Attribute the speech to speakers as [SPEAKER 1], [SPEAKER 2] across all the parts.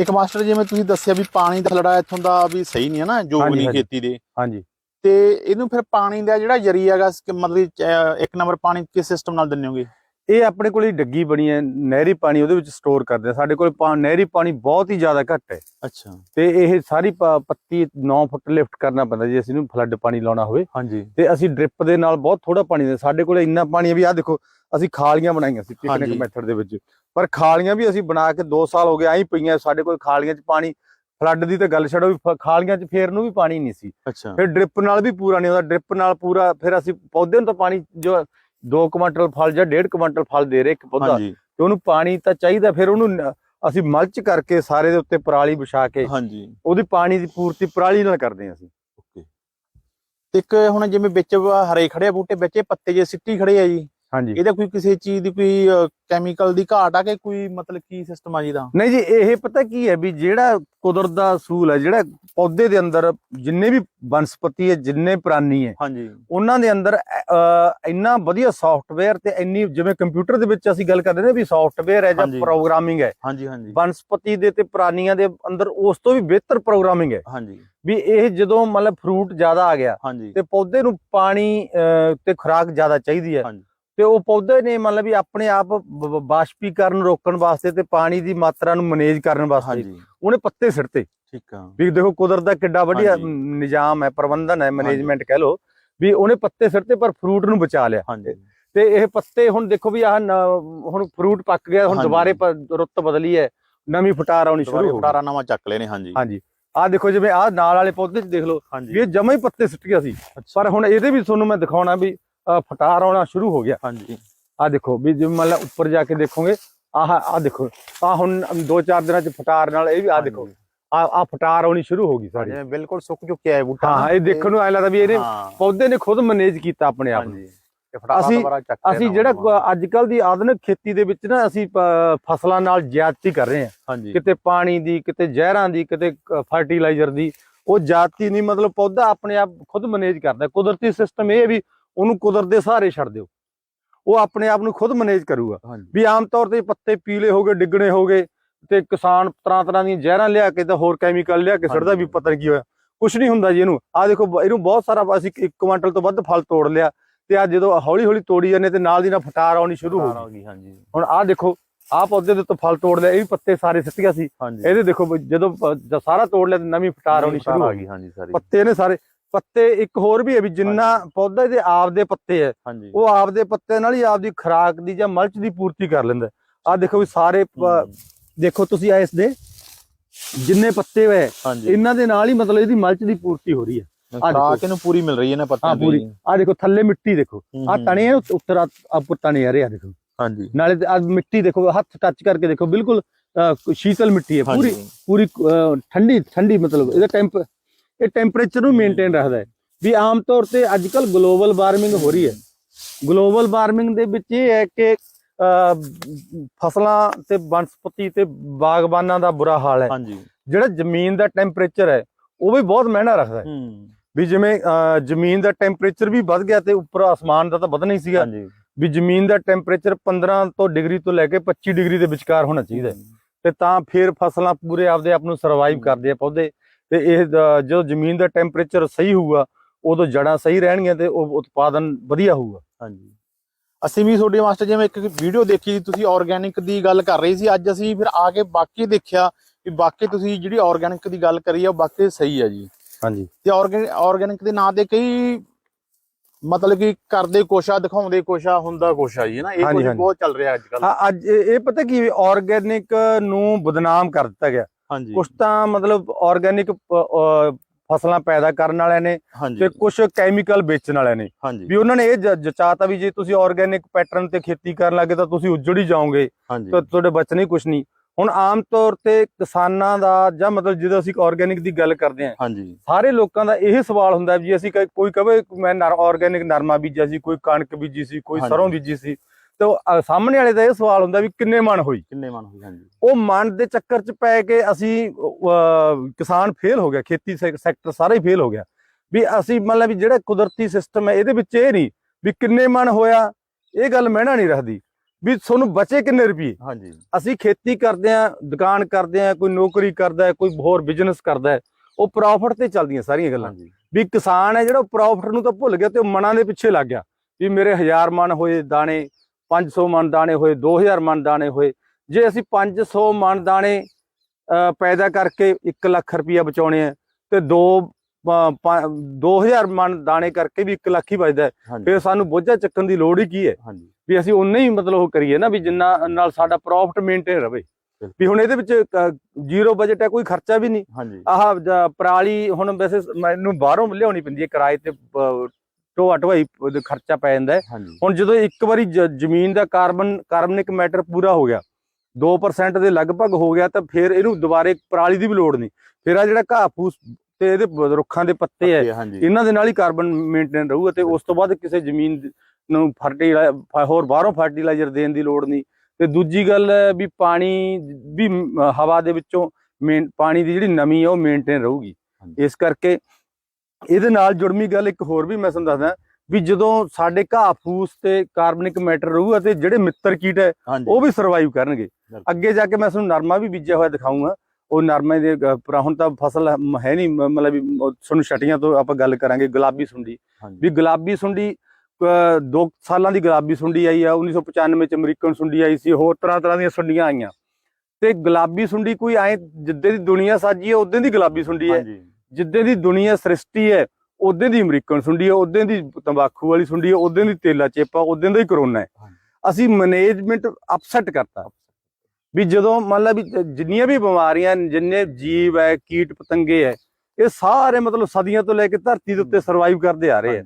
[SPEAKER 1] ਇੱਕ ਮਾਸਟਰ ਜਿਵੇਂ ਤੁਸੀਂ ਦੱਸਿਆ ਵੀ ਪਾਣੀ ਦਾ ਖਲੜਾ ਇੱਥੋਂ ਦਾ ਵੀ ਸਹੀ ਨਹੀਂ ਹੈ ਨਾ ਜੋ
[SPEAKER 2] ਹਾਂਜੀ।
[SPEAKER 1] ਖੇਤੀ ਦੇ।
[SPEAKER 2] ਹਾਂਜੀ।
[SPEAKER 1] ਤੇ ਇਹਨੂੰ ਫਿਰ ਪਾਣੀ ਦਾ ਜਿਹੜਾ ਜਰੀਆ ਹੈਗਾ ਸ- ਮਤਲਬ ਅਹ, ਇੱਕ ਨੰਬਰ ਪਾਣੀ ਕਿਸ ਸਿਸਟਮ ਨਾਲ ਦਿੰਦੇ ਹੋਗੇ?
[SPEAKER 2] ਇਹ ਆਪਣੇ ਕੋਲ ਹੀ ਡੱਗੀ ਬਣੀ ਹੈ ਨਹਿਰੀ ਪਾਣੀ ਉਹਦੇ ਵਿੱਚ ਸਟੋਰ ਕਰਦੇ ਆ। ਸਾਡੇ ਕੋਲ ਨਹਿਰੀ ਪਾਣੀ ਬਹੁਤ ਹੀ ਜ਼ਿਆਦਾ ਘੱਟ ਹੈ।
[SPEAKER 1] ਅੱਛਾ।
[SPEAKER 2] ਤੇ ਇਹ ਸਾਰੀ ਪੱਤੀ 9 ਫੁੱਟ ਲਿਫਟ ਕਰਨਾ ਪੈਂਦਾ ਜੇ ਅਸੀਂ ਇਹਨੂੰ ਫਲੱਡ ਪਾਣੀ ਲਾਉਣਾ ਹੋਵੇ।
[SPEAKER 1] ਹਾਂਜੀ।
[SPEAKER 2] ਤੇ ਅਸੀਂ ਡ੍ਰਿਪ ਦੇ ਨਾਲ ਬਹੁਤ ਥੋੜਾ ਪਾਣੀ ਦੇ ਸਾਡੇ ਕੋਲ ਇੰਨਾ ਪਾਣੀ ਹੈ ਵੀ ਆਹ ਦੇਖੋ ਅਸੀਂ ਖਾਲੀਆਂ ਬਣਾਈਆਂ ਸੀ। ਪਿਕਨਿਕ ਮੈਥਡ ਦੇ ਵਿੱਚ। ਪਰ ਖਾਲੀਆਂ ਵੀ ਅਸੀਂ ਬਣਾ ਕੇ 2 ਸਾਲ ਹੋ ਗਏ ਐਂ ਪਈਆਂ ਸਾਡੇ ਕੋਲ ਖਾਲੀਆਂ 'ਚ ਪਾਣੀ ਫਲੱਡ ਦੀ ਤਾਂ ਗੱਲ ਛੱਡੋ ਵੀ ਖਾਲੀਆਂ 'ਚ ਫੇਰ ਨੂੰ ਵੀ ਪਾਣੀ ਨਹੀਂ ਸੀ।
[SPEAKER 1] ਅੱਛਾ।
[SPEAKER 2] ਫਿਰ ਡ੍ਰਿਪ ਨਾਲ ਵੀ ਪੂਰਾ ਨਹੀਂ ਹੁੰਦਾ ਡ੍ਰਿਪ ਨਾਲ ਪੂਰਾ ਫਿਰ ਅਸੀਂ ਪੌਦੇ ਨੂੰ ਤਾਂ ਪਾਣੀ ਜੋ 2 ਕੁਇੰਟਲ ਫਲ ਜਾਂ 1.5 ਕੁਇੰਟਲ ਫਲ ਦੇ ਰਹੇ ਇੱਕ ਪੌਦਾ ਤੇ ਉਹਨੂੰ ਪਾਣੀ ਤਾਂ ਚਾਹੀਦਾ ਫਿਰ ਉਹਨੂੰ ਅਸੀਂ ਮਲਚ ਕਰਕੇ ਸਾਰੇ ਦੇ ਉੱਤੇ ਪਰਾਲੀ ਵਿਛਾ ਕੇ
[SPEAKER 1] ਹਾਂਜੀ।
[SPEAKER 2] ਉਹਦੀ ਪਾਣੀ ਦੀ ਪੂਰਤੀ ਪਰਾਲੀ ਨਾਲ ਕਰਦੇ ਹਾਂ ਅਸੀਂ।
[SPEAKER 1] ਓਕੇ। ਤੇ ਇੱਕ ਹੁਣ ਜਿਵੇਂ ਵਿੱਚ ਹਰੇ ਖੜੇ ਆ ਬੂਟੇ ਵਿੱਚ ਪੱਤੇ ਜੇ ਸਿੱਟੀ ਖੜੇ ਆ ਜੀ?
[SPEAKER 2] ਹਾਂਜੀ।
[SPEAKER 1] ਇਹਦਾ ਕੋਈ ਕਿਸੇ ਚੀਜ਼ ਦੀ ਕੋਈ ਕੈਮੀਕਲ ਦੀ ਘਾਟ ਆ ਕਿ ਕੋਈ ਮਤਲਬ ਕੀ ਸਿਸਟਮ ਆ ਜੀ ਦਾ
[SPEAKER 2] ਨਹੀਂ ਜੀ ਇਹ ਪਤਾ ਕੀ ਹੈ ਵੀ ਜਿਹੜਾ ਕੁਦਰਤ ਦਾ ਅਸੂਲ ਹੈ ਜਿਹੜਾ ਪੌਦੇ ਦੇ ਅੰਦਰ ਜਿੰਨੇ ਵੀ ਬਨਸਪਤੀ ਹੈ ਜਿੰਨੇ ਪ੍ਰਾਨੀ ਹੈ
[SPEAKER 1] ਹਾਂਜੀ।
[SPEAKER 2] ਉਹਨਾਂ ਦੇ ਅੰਦਰ ਇੰਨਾ ਵਧੀਆ ਸੌਫਟਵੇਅਰ ਤੇ ਇੰਨੀ ਜਿਵੇਂ ਕੰਪਿਊਟਰ ਦੇ ਵਿੱਚ ਅਸੀਂ ਗੱਲ ਕਰਦੇ ਨੇ ਵੀ ਸੌਫਟਵੇਅਰ ਹੈ ਜਾਂ। ਪ੍ਰੋਗਰਾਮਿੰਗ ਹੈ।
[SPEAKER 1] ਹਾਂਜੀ ਹਾਂਜੀ।
[SPEAKER 2] ਬਨਸਪਤੀ ਦੇ ਤੇ ਪ੍ਰਾਨੀਆਂ ਦੇ ਅੰਦਰ ਉਸ ਤੋਂ ਵੀ ਬਿਹਤਰ ਪ੍ਰੋਗਰਾਮਿੰਗ ਹੈ।
[SPEAKER 1] ਹਾਂਜੀ।
[SPEAKER 2] ਵੀ ਇਹ ਜਦੋਂ ਮਤਲਬ ਫਰੂਟ ਜ਼ਿਆਦਾ ਆ ਗਿਆ ਤੇ ਪੌਦੇ ਨੂੰ ਪਾਣੀ ਤੇ ਖੁਰਾਕ ਜ਼ਿਆਦਾ ਚਾਹੀਦੀ ਹੈ।
[SPEAKER 1] ਹਾਂਜੀ।
[SPEAKER 2] ਤੇ ਉਹ ਪੌਦੇ ਨੇ ਮਤਲਬ ਵੀ ਆਪਣੇ ਆਪ ਬਾਸ਼ਪੀਕਰਨ ਰੋਕਣ ਵਾਸਤੇ ਤੇ ਪਾਣੀ ਦੀ ਮਾਤਰਾ ਨੂੰ ਮੈਨੇਜ ਕਰਨ ਵਾਸਤੇ ਉਹਨੇ ਪੱਤੇ ਸਿੱਟਤੇ।
[SPEAKER 1] ਠੀਕ ਆ।
[SPEAKER 2] ਵੀ ਦੇਖੋ ਕੁਦਰਤ ਦਾ ਕਿੱਡਾ ਵਧੀਆ ਨਿਜ਼ਾਮ ਹੈ ਪ੍ਰਬੰਧਨ ਹੈ ਮੈਨੇਜਮੈਂਟ ਕਹਿ ਲੋ ਵੀ ਉਹਨੇ ਪੱਤੇ ਸਿੱਟਤੇ ਪਰ ਫਰੂਟ ਨੂੰ ਬਚਾ ਲਿਆ।
[SPEAKER 1] ਹਾਂਜੀ।
[SPEAKER 2] ਤੇ ਇਹ ਪੱਤੇ ਹੁਣ ਦੇਖੋ ਵੀ ਆਹ ਹੁਣ ਫਰੂਟ ਪੱਕ ਗਿਆ ਹੁਣ। ਦੁਬਾਰੇ ਰੁੱਤ ਬਦਲੀ ਹੈ ਨਵੀਂ ਫਟਾਰ ਆਉਣੀ ਸ਼ੁਰੂ ਹੋ ਗਈ।
[SPEAKER 1] ਫਟਾਰਾ ਨਵਾਂ ਚੱਕ ਲਏ ਨੇ ਹਾਂਜੀ।
[SPEAKER 2] ਹਾਂਜੀ। ਆਹ ਦੇਖੋ ਜਿਵੇਂ ਆਹ ਨਾਲ ਵਾਲੇ ਪੌਦੇ 'ਚ ਦੇਖ ਲਓ ਵੀ ਇਹ ਜਮਾ ਹੀ ਪੱਤੇ ਸਿੱਟ ਗਿਆ ਸੀ। ਪਰ ਹੁਣ ਇਹਦੇ ਵੀ ਤੁਹਾਨੂੰ ਮੈਂ ਦਿਖਾਉਣਾ ਵੀ ਫਟਾਰ ਆਉਣਾ ਸ਼ੁਰੂ ਹੋ ਗਿਆ।
[SPEAKER 1] ਹਾਂਜੀ।
[SPEAKER 2] ਆਹ ਦੇਖੋ ਵੀ ਜਿਵੇਂ ਮੰਨ ਲਾ ਉੱਪਰ ਜਾ ਕੇ ਦੇਖੋਗੇ ਆਹ ਆਹ ਦੇਖੋ ਆਹ ਹੁਣ ਦੋ ਚਾਰ ਦਿਨਾਂ 'ਚ ਫਟਾਰ ਨਾਲ ਇਹ ਵੀ ਆਹ ਦੇਖੋ ਆਹ ਆਹ ਫਟਾਰ ਆਉਣੀ ਸ਼ੁਰੂ ਹੋ ਗਈ ਸਾਰੀ।
[SPEAKER 1] ਜਿਵੇਂ ਬਿਲਕੁਲ ਸੁੱਕ ਚੁੱਕਿਆ ਹੈ ਬੂਟਾ
[SPEAKER 2] ਹਾਂ ਇਹ ਦੇਖਣ ਨੂੰ ਐ ਲੱਗਦਾ ਵੀ ਇਹਨੇ ਪੌਦੇ ਨੇ ਖੁਦ ਮੈਨੇਜ ਕੀਤਾ ਆਪਣੇ ਆਪ ਨੂੰ। ਅਸੀਂ- ਅਸੀਂ ਜਿਹੜਾ। ਅੱਜ ਕੱਲ ਦੀ ਆਧੁਨਿਕ ਖੇਤੀ ਦੇ ਵਿੱਚ ਨਾ ਅਸੀਂ ਫਸਲਾਂ ਨਾਲ ਜ਼ਿਆਦਤੀ ਕਰ ਰਹੇ ਹਾਂ। ਕਿਤੇ ਪਾਣੀ ਦੀ ਕਿਤੇ ਜ਼ਹਿਰਾਂ ਦੀ ਕਿਤੇ ਫਰਟੀਲਾਈਜ਼ਰ ਦੀ ਉਹ ਜ਼ਿਆਦਤੀ ਨਹੀਂ ਮਤਲਬ ਪੌਦਾ ਆਪਣੇ ਆਪ ਖੁਦ ਮੈਨੇਜ ਕਰਦਾ। ਕੁਦਰਤੀ ਸਿਸਟਮ ਇਹ ਵੀ ਉਹਨੂੰ ਕੁਦਰਤ ਦੇ ਸਹਾਰੇ ਛੱਡ ਦਿਓ। ਉਹ ਆਪਣੇ ਆਪ ਨੂੰ ਖੁਦ ਮੈਨੇਜ ਕਰੂਗਾ। ਵੀ ਆਮ ਤੌਰ ਤੇ ਪੱਤੇ ਪੀਲੇ ਹੋ ਗਏ ਡਿੱਗਣੇ ਹੋ ਗਏ ਤੇ ਕਿਸਾਨ ਤਰ੍ਹਾਂ ਤਰ੍ਹਾਂ ਦੀਆਂ ਜ਼ਹਿਰਾਂ ਲਿਆ ਕੇ ਤਾਂ ਹੋਰ ਕੈਮੀਕਲ ਲਿਆ ਕੇ ਸਿੱਟਦਾ ਵੀ। ਪਤਾ ਕੀ ਹੋਇਆ? ਕੁਝ ਨਹੀਂ ਹੁੰਦਾ ਜੀ ਇਹਨੂੰ। ਆ ਦੇਖੋ ਇਹਨੂੰ ਬਹੁਤ ਸਾਰਾ ਅਸੀਂ 1 ਕੁਇੰਟਲ ਤੋਂ ਵੱਧ ਫਲ ਤੋੜ ਲਿਆ ਤੇ ਅੱਜ ਜਦੋਂ ਹੌਲੀ ਹੌਲੀ ਤੋੜੀ ਜਾਂਦੇ ਤੇ ਨਾਲ ਦੀ ਨਾਲ ਫਟਾਰ ਆਉਣੀ ਸ਼ੁਰੂ ਹੋ ਗਈ।
[SPEAKER 1] ਹਾਂਜੀ।
[SPEAKER 2] ਹੁਣ ਆਹ ਦੇਖੋ ਆਹ ਪੌਦੇ ਦੇ ਉੱਤੇ ਫਲ ਤੋੜ ਲਿਆ ਇਹ ਵੀ ਪੱਤੇ ਸਾਰੇ ਸਿੱਟ ਗਿਆ ਸੀ। ਇਹਦੇ ਦੇਖੋ ਜਦੋਂ ਸਾਰਾ ਤੋੜ ਲਿਆ ਤੇ ਨਵੀਂ ਫਟਾਰ ਆਉਣੀ ਸ਼ੁਰੂ ਹੋ ਗਈ
[SPEAKER 1] ਹਾਂਜੀ ਸਾਰੀ।
[SPEAKER 2] ਪੱਤੇ ਨੇ ਸਾਰੇ ਪੱਤੇ ਇੱਕ ਹੋਰ ਵੀ ਹੈ ਵੀ ਜਿੰਨਾ ਪੌਦੇ ਦੇ ਆਪ ਦੇ ਪੱਤੇ ਹੈ ਉਹ ਆਪ ਦੇ ਪੱਤੇ ਨਾਲ ਹੀ ਆਪਦੀ ਖੁਰਾਕ ਦੀ ਜਾਂ ਮਲਚ ਦੀ ਪੂਰਤੀ ਕਰ ਲੈਂਦਾ ਆਹ ਦੇਖੋ ਵੀ ਸਾਰੇ ਦੇਖੋ ਤੁਸੀਂ ਆ ਇਸ ਦੇ ਜਿੰਨੇ ਪੱਤੇ ਹੋਏ ਇਹਨਾਂ ਦੇ ਨਾਲ ਹੀ ਮਤਲਬ ਇਹਦੀ ਮਲਚ ਦੀ ਪੂਰਤੀ ਹੋ ਰਹੀ ਹੈ।
[SPEAKER 1] ਖਰਾਕ। ਇਹਨੂੰ ਪੂਰੀ ਮਿਲ ਰਹੀ ਹੈ ਨਾ ਪੱਤਿਆਂ ਦੀ।
[SPEAKER 2] ਆ ਦੇਖੋ ਥੱਲੇ ਮਿੱਟੀ ਦੇਖੋ। ਆ ਤਣੇ ਆ ਉੱਤਰ ਆ ਤਣੇ ਆ ਰਹੇ ਆ ਦੇਖੋ।
[SPEAKER 1] ਹਾਂਜੀ।
[SPEAKER 2] ਨਾਲੇ ਆ ਮਿੱਟੀ ਦੇਖੋ ਹੱਥ ਟੱਚ ਕਰਕੇ ਦੇਖੋ ਬਿਲਕੁਲ ਸ਼ੀਤਲ ਮਿੱਟੀ ਹੈ। ਪੂਰੀ ਪੂਰੀ ਠੰਡੀ ਠੰਡੀ ਮਤਲਬ ਇਹਦਾ ਟੈਂਪ ਇਹ ਟੈਂਪਰੇਚਰ ਨੂੰ ਮੇਨਟੇਨ ਰੱਖਦਾ ਹੈ। ਵੀ ਆਮ ਤੌਰ ਤੇ ਅੱਜ ਕੱਲ ਗਲੋਬਲ ਵਾਰਮਿੰਗ ਹੋ ਰਹੀ ਹੈ। ਗਲੋਬਲ ਵਾਰਮਿੰਗ ਦੇ ਵਿੱਚ ਇਹ ਹੈ ਕਿ ਫਸਲਾਂ ਤੇ ਬਨਸਪਤੀ ਤੇ ਬਾਗਬਾਨਾਂ ਦਾ ਬੁਰਾ ਹਾਲ ਹੈ।
[SPEAKER 1] ਹਾਂਜੀ।
[SPEAKER 2] ਜਿਹੜਾ ਜ਼ਮੀਨ ਦਾ ਟੈਂਪਰੇਚਰ ਹੈ ਉਹ ਵੀ ਬਹੁਤ ਮਹਿਣਾ ਰੱਖਦਾ ਹੈ। ਵੀ ਜਿਵੇਂ ਜ਼ਮੀਨ ਦਾ ਟੈਂਪਰੇਚਰ ਵੀ ਵੱਧ ਗਿਆ ਤੇ ਉੱਪਰ ਆਸਮਾਨ ਦਾ ਤਾਂ ਵਧਣਾ ਹੀ ਸੀਗਾ। ਵੀ ਜ਼ਮੀਨ ਦਾ ਟੈਂਪਰੇਚਰ 15 ਤੋਂ ਡਿਗਰੀ ਤੋਂ ਲੈ ਕੇ 25 ਡਿਗਰੀ ਦੇ ਵਿਚਕਾਰ ਹੋਣਾ ਚਾਹੀਦਾ। ਤੇ ਤਾਂ ਫਿਰ ਫਸਲਾਂ ਪੂਰੇ ਆਪਦੇ ਆਪ ਨੂੰ ਸਰਵਾਈਵ। ਕਰਦੇ ਆ ਪੌਦੇ। ਤੇ ਇਹ ਦ- ਜਦੋਂ ਜ਼ਮੀਨ ਦਾ ਟੈਂਪਰੇਚਰ ਸਹੀ ਹੋਊਗਾ ਉਦੋਂ ਜੜਾਂ ਸਹੀ ਰਹਿਣਗੀਆਂ ਤੇ ਉਹ ਉਤਪਾਦਨ ਵਧੀਆ ਹੋਊਗਾ।
[SPEAKER 1] ਹਾਂਜੀ। ਅਸੀਂ ਵੀ ਤੁਹਾਡੇ ਮਾਸਟਰ ਜਿਵੇਂ ਇੱਕ ਵੀਡੀਓ ਦੇਖੀ ਤੁਸੀਂ ਆਰਗੈਨਿਕ ਦੀ ਗੱਲ ਕਰ ਰਹੀ ਸੀ ਅੱਜ ਅਸੀਂ ਫਿਰ ਆ ਕੇ ਬਾਕੀ ਦੇਖਿਆ ਵੀ ਬਾਕੀ ਤੁਸੀਂ ਜਿਹੜੀ ਆਰਗੈਨਿਕ ਦੀ ਗੱਲ ਕਰੀ ਆ ਉਹ ਬਾਕੀ ਸਹੀ ਆ ਜੀ।
[SPEAKER 2] ਹਾਂਜੀ।
[SPEAKER 1] ਤੇ ਆਰਗੈਨਿਕ ਦੇ ਨਾਂ ਤੇ ਕਈ ਮਤਲਬ ਕਿ ਕਰਦੇ ਕੋਸ਼ਾ ਦਿਖਾਉਂਦੇ ਕੋਸ਼ਾ ਹੁੰਦਾ ਕੋਸ਼ਾ ਜੀ ਨਾ? ਇਹ ਕੁਝ। ਬਹੁਤ ਚੱਲ ਰਿਹਾ ਅੱਜ ਕੱਲ
[SPEAKER 2] ਹਾਂ ਅੱਜ ਇਹ ਪਤਾ ਕੀ ਆਰਗੈਨਿਕ ਨੂੰ ਬਦਨਾਮ ਕਰ ਦਿੱਤਾ ਗਿਆ। ਕੁਝ ਤਾਂ ਮਤਲਬ ਆਰਗੈਨਿਕ ਫਸਲਾਂ ਪੈਦਾ ਕਰਨ ਵਾਲਿਆਂ ਨੇ ਤੇ ਕੁਝ ਕੈਮੀਕਲ ਵੇਚਣ ਵਾਲਿਆਂ ਨੇ। ਵੀ ਉਹਨਾਂ ਨੇ ਇਹ ਜਚਾਤਾ ਵੀ ਜੇ ਤੁਸੀਂ ਆਰਗੈਨਿਕ ਪੈਟਰਨ ਤੇ ਖੇਤੀ ਕਰਨ ਲੱਗੇ ਤਾਂ ਤੁਸੀਂ ਉੱਜੜ ਹੀ ਜਾਓਗੇ ਤਾਂ ਤੁਹਾਡੇ ਬਚਣੇ ਕੁਝ ਨਹੀਂ। ਹੁਣ ਆਮ ਤੌਰ ਤੇ ਕਿਸਾਨਾਂ ਦਾ ਜਾਂ ਮਤਲਬ ਜਦੋਂ ਅਸੀਂ ਆਰਗੈਨਿਕ ਦੀ ਗੱਲ ਕਰਦੇ
[SPEAKER 1] ਹਾਂਜੀ।
[SPEAKER 2] ਸਾਰੇ ਲੋਕਾਂ ਦਾ ਇਹ ਸਵਾਲ ਹੁੰਦਾ ਵੀ ਅਸੀਂ ਕੋਈ ਕਵੇ ਮੈਂ ਆਰਗੈਨਿਕ ਨਰਮਾ ਬੀਜਿਆ ਸੀ ਕੋਈ ਕਣਕ ਬੀਜੀ ਸੀ ਕੋਈ। ਸਰੋਂ ਬੀਜੀ ਸੀ। ਤੇ ਉਹ, ਸਾਹਮਣੇ ਵਾਲੇ ਦਾ ਇਹ ਸਵਾਲ ਹੁੰਦਾ ਵੀ ਕਿੰਨੇ ਮਣ ਹੋਈ?
[SPEAKER 1] ਕਿੰਨੇ ਮਨ ਹੋਈ ਹਾਂਜੀ।
[SPEAKER 2] ਉਹ ਮਣ ਦੇ ਚੱਕਰ 'ਚ ਪੈ ਕੇ ਅਸੀਂ ਕਿਸਾਨ ਫੇਲ ਹੋ ਗਿਆ ਖੇਤੀ ਸੈਕਟਰ ਸਾਰਾ ਹੀ ਫੇਲ ਹੋ ਗਿਆ। ਵੀ ਅਸੀਂ ਮਤਲਬ ਵੀ ਜਿਹੜਾ ਕੁਦਰਤੀ ਸਿਸਟਮ ਹੈ ਇਹਦੇ ਵਿੱਚ ਇਹ ਨਹੀਂ ਵੀ ਕਿੰਨੇ ਮਣ ਹੋਇਆ ਇਹ ਗੱਲ ਮਹਿਣਾ ਨਹੀਂ ਰੱਖਦੀ। ਵੀ ਤੁਹਾਨੂੰ ਬਚੇ ਕਿੰਨੇ ਰੁਪਏ
[SPEAKER 1] ਹਾਂਜੀ।
[SPEAKER 2] ਅਸੀਂ ਖੇਤੀ ਕਰਦੇ ਆ ਦੁਕਾਨ ਕਰਦੇ ਆ ਕੋਈ ਨੌਕਰੀ ਕਰਦਾ ਹੈ ਕੋਈ ਹੋਰ ਬਿਜ਼ਨਸ ਕਰਦਾ ਹੈ ਉਹ ਪ੍ਰੋਫਿਟ ਤੇ ਚੱਲਦੀਆਂ ਸਾਰੀਆਂ ਗੱਲਾਂ। ਵੀ ਕਿਸਾਨ ਹੈ ਜਿਹੜਾ ਪ੍ਰੋਫਿਟ ਨੂੰ ਤਾਂ ਭੁੱਲ ਗਿਆ ਤੇ ਉਹ ਮਨਾਂ ਦੇ ਪਿੱਛੇ ਲੱਗ ਗਿਆ। ਵੀ ਮੇਰੇ 1000 ਮਨ ਹੋਏ ਦਾਣੇ 500 ਮਨ ਦਾਣੇ ਹੋਏ 2000 ਮਨ ਦਾਣੇ ਹੋਏ। ਜੇ ਅਸੀਂ 500 ਮਨ ਦਾਣੇ ਪੈਦਾ ਕਰਕੇ 1 ਲੱਖ ਰੁਪਇਆ ਬਚਾਉਣੇ ਆ ਤੇ 2 2000 ਮਨ ਦਾਣੇ ਕਰਕੇ ਵੀ 1 ਲੱਖ ਹੀ ਬਚਦਾ ਫਿਰ ਸਾਨੂੰ ਬੋਝਾ ਚੱਕਣ ਦੀ ਲੋੜ ਹੀ ਕੀ ਹੈ? ਵੀ ਅਸੀਂ ਉਨੇ ਹੀ ਮਤਲਬ ਉਹ ਕਰੀਏ ਨਾ ਵੀ ਜਿੰਨਾ ਨਾਲ ਸਾਡਾ ਪ੍ਰੋਫਿਟ ਮੇਨਟੇਨ ਰਵੇ। ਵੀ ਹੁਣ ਇਹਦੇ ਵਿੱਚ ਜ਼ੀਰੋ ਬਜਟ ਹੈ ਕੋਈ ਖਰਚਾ ਵੀ ਨਹੀਂ। ਆਹ ਪਰਾਲੀ ਹੁਣ ਵੈਸੇ ਮੈਨੂੰ ਬਾਹਰੋਂ ਲਿਆਉਣੀ ਪੈਂਦੀ ਹੈ ਕਿਰਾਏ ਤੇ ਢੋਆ ਢਵਾਈ ਖਰਚਾ ਪੈ ਜਾਂਦਾ ਹੈ।
[SPEAKER 1] ਹਾਂਜੀ।
[SPEAKER 2] ਹੁਣ ਜਦੋਂ ਇੱਕ ਵਾਰੀ ਜ਼ਮੀਨ ਦਾ ਕਾਰਬਨ ਕਾਰਬਨਿਕ ਮੈਟਰ ਪੂਰਾ ਹੋ ਗਿਆ 2% ਦੇ ਲਗਭਗ ਹੋ ਗਿਆ ਤਾਂ ਫਿਰ ਇਹਨੂੰ ਦੁਬਾਰੇ ਪਰਾਲੀ ਦੀ ਵੀ ਲੋੜ ਨਹੀਂ। ਫਿਰ ਆ ਜਿਹੜਾ ਘਾਹ ਫੂਸ ਤੇ ਇਹਦੇ ਰੁੱਖਾਂ ਦੇ ਪੱਤੇ
[SPEAKER 1] ਹਾਂਜੀ।
[SPEAKER 2] ਇਹਨਾਂ ਦੇ ਨਾਲ ਹੀ ਕਾਰਬਨ ਮੇਨਟੇਨ ਰਹੂਗਾ ਤੇ ਉਸ ਤੋਂ ਬਾਅਦ ਕਿਸੇ ਜ਼ਮੀਨ ਨੂੰ ਫਰਟੀਲਾਈਜ਼ਰ ਹੋਰ ਬਾਹਰੋਂ ਫਰਟੀਲਾਈਜ਼ਰ ਦੇਣ ਦੀ ਲੋੜ ਨਹੀਂ। ਤੇ ਦੂਜੀ ਗੱਲ ਵੀ ਪਾਣੀ ਵੀ ਹਵਾ ਦੇ ਵਿੱਚੋਂ ਪਾਣੀ ਦੀ ਜਿਹੜੀ ਨਮੀ ਹੈ ਉਹ ਮੇਨਟੇਨ ਰਹੂਗੀ। ਇਸ ਕਰਕੇ ਇਹਦੇ ਨਾਲ ਜੁੜਮੀ ਗੱਲ ਇੱਕ ਹੋਰ ਵੀ ਮੈਂ ਤੁਹਾਨੂੰ ਦੱਸਦਾ ਵੀ ਜਦੋਂ ਸਾਡੇ ਘਾਹ ਫੂਸ ਤੇ ਕਾਰਬਨਿਕ ਮੈਟਰ ਰਹੂਗਾ ਤੇ ਜਿਹੜੇ ਮਿੱਤਰ ਕੀਟ ਹੈ ਉਹ ਵੀ ਸਰਵਾਈਵ ਕਰਨਗੇ। ਅੱਗੇ ਜਾ ਕੇ ਮੈਂ ਤੁਹਾਨੂੰ ਨਰਮਾ ਵੀ ਬੀਜਿਆ ਹੋਇਆ ਦਿਖਾਉਂਗਾ ਉਹ ਨਰਮੇ ਦੇ ਪਰ ਹੁਣ ਤਾਂ ਫਸਲ ਹੈ ਨਹੀਂ ਮਤਲਬ ਤੁਹਾਨੂੰ ਛਟੀਆਂ ਤੋਂ ਆਪਾਂ ਗੱਲ ਕਰਾਂਗੇ ਗੁਲਾਬੀ ਸੁੰਡੀ। ਵੀ ਗੁਲਾਬੀ ਸੁੰਡੀ ਦੋ ਸਾਲਾਂ ਦੀ ਗੁਲਾਬੀ ਸੁੰਡੀ ਆਈ ਆ 1995 ਚ ਅਮਰੀਕਨ ਸੁੰਡੀ ਆਈ ਸੀ ਹੋਰ ਤਰ੍ਹਾਂ ਤਰ੍ਹਾਂ ਦੀਆਂ ਸੁੰਡੀਆਂ ਆਈਆਂ। ਤੇ ਗੁਲਾਬੀ ਸੁੰਡੀ ਕੋਈ ਐ ਜਿੱਦੇ ਦੀ ਦੁਨੀਆ ਸਾਜੀ ਹੈ ਉਦੋਂ ਦੀ ਗੁਲਾਬੀ ਸੁੰਡੀ ਹੈ। ਜਿੱਦੇ ਦੀ ਦੁਨੀਆ ਸ੍ਰਿਸ਼ਟੀ ਹੈ ਉਦੋਂ ਦੀ ਅਮਰੀਕਨ ਸੁੰਡੀ ਹੈ ਉਦੋਂ ਦੀ ਤੰਬਾਕੂ ਵਾਲੀ ਸੁੰਡੀ ਹੈ ਉਦੋਂ ਦੀ ਤੇਲਾ ਚੇਪਾ ਉਦੋਂ ਦਾ ਹੀ ਕਰੋਨਾ ਹੈ। ਅਸੀਂ ਮੈਨੇਜਮੈਂਟ ਅਪਸੈਟ ਕਰਤਾ। ਵੀ ਜਦੋਂ ਮੰਨ ਲਾ ਵੀ ਜਿੰਨੀਆਂ ਵੀ ਬਿਮਾਰੀਆਂ ਜਿੰਨੇ ਜੀਵ ਹੈ ਕੀਟ ਪਤੰਗੇ ਹੈ ਇਹ ਸਾਰੇ ਮਤਲਬ ਸਦੀਆਂ ਤੋਂ ਲੈ ਕੇ ਧਰਤੀ ਦੇ ਉੱਤੇ ਸਰਵਾਈਵ ਕਰਦੇ ਆ ਰਹੇ ਆ।